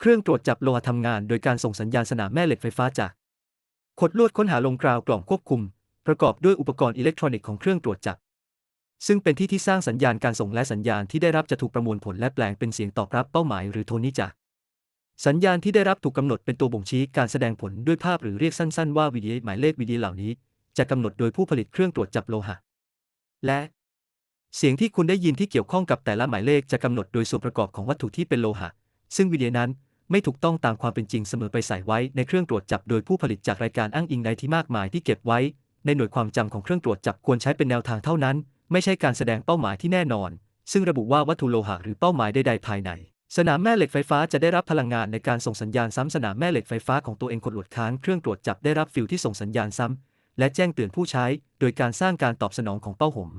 เครื่องตรวจจับโลหะทำงานโดยการส่งสัญญาณสนามแม่เหล็กไฟฟ้าจากขดลวดค้นหาลงกราวกล่องควบคุม ประกอบด้วยอุปกรณ์อิเล็กทรอนิกส์ของเครื่องตรวจจับ ซึ่งเป็นที่ที่สร้างสัญญาณการส่งและสัญญาณที่ได้รับจะถูกประมวลผลและแปลงเป็นเสียงตอบรับเป้าหมายหรือโทนนี้จากสัญญาณที่ได้รับถูกกำหนดเป็นตัวบ่งชี้การแสดงผลด้วยภาพหรือเรียกสั้น ๆ ว่าวิดีหมายเลขวิดีเหล่านี้ จะกำหนดโดยผู้ผลิตเครื่องตรวจจับโลหะ และ เสียงที่คุณได้ยินที่เกี่ยวข้องกับแต่ละหมายเลขจะกำหนดโดยส่วนประกอบของวัตถุที่เป็นโลหะ ซึ่งวิดีนั้น ไม่ถูกต้องตามความเป็นจริงเสมอไปใส่ไว้ในเครื่องตรวจจับโดยผู้ผลิตจากรายการอ้างอิงใดที่มากมายที่เก็บไว้ ในหน่วยความจำของเครื่องตรวจจับควรใช้เป็นแนวทางเท่านั้น ไม่ใช่การแสดงเป้าหมายที่แน่นอน ซึ่งระบุว่าวัตถุโลหะหรือเป้าหมายใดๆภายใน สนามแม่เหล็กไฟฟ้าจะได้รับพลังงานในการส่งสัญญาณซ้ำสนามแม่เหล็กไฟฟ้าของตัวเองกดหลวดค้างเครื่องตรวจจับได้รับฟิลที่ส่งสัญญาณซ้ำและแจ้งเตือนผู้ใช้ โดยการสร้างการตอบสนองของเป้าหม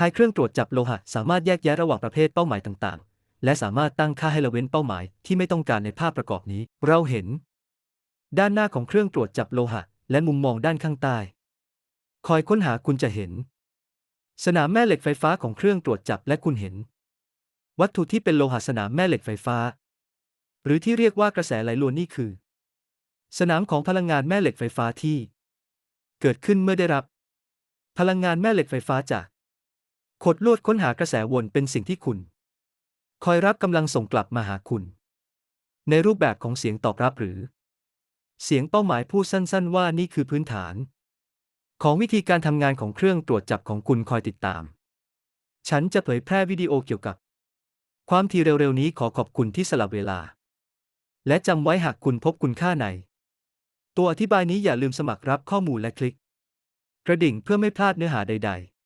หากเครื่องตรวจจับโลหะสามารถแยกแยะระหว่างประเภทเป้าหมายต่าง และสามารถตั้งค่าให้ละเว้นเป้าหมายที่ไม่ต้องการในภาพประกอบนี้ เราเห็น ด้านหน้าของเครื่องตรวจจับโลหะ และมุมมองด้านข้างใต้ คอยค้นหาคุณจะเห็น สนามแม่เหล็กไฟฟ้าของเครื่องตรวจจับและคุณเห็น วัตถุที่เป็นโลหะสนามแม่เหล็กไฟฟ้า หรือที่เรียกว่ากระแสไหลลวนนี่คือ สนามของพลังงานแม่เหล็กไฟฟ้าที่ เกิดขึ้นเมื่อได้รับ พลังงานแม่เหล็กไฟฟ้าจากขดลวดค้นหากระแสวนเป็นสิ่งที่คุณ คอยรับกำลังส่งกลับมาหาคุณ ในรูปแบบของเสียงตอบรับหรือ เสียงเป้าหมายพูดสั้นๆ ว่านี่คือพื้นฐาน ของวิธีการทำงานของเครื่องตรวจจับของคุณคอยติดตาม ฉันจะเผยแพร่วิดีโอเกี่ยวกับ ความทีเร็วๆ นี้ขอขอบคุณที่สลับเวลา และจำไว้หากคุณพบคุณค่าใน ตัวอธิบายนี้อย่าลืมสมัครรับข้อมูลและคลิก กระดิ่งเพื่อไม่พลาดเนื้อหาใด ๆ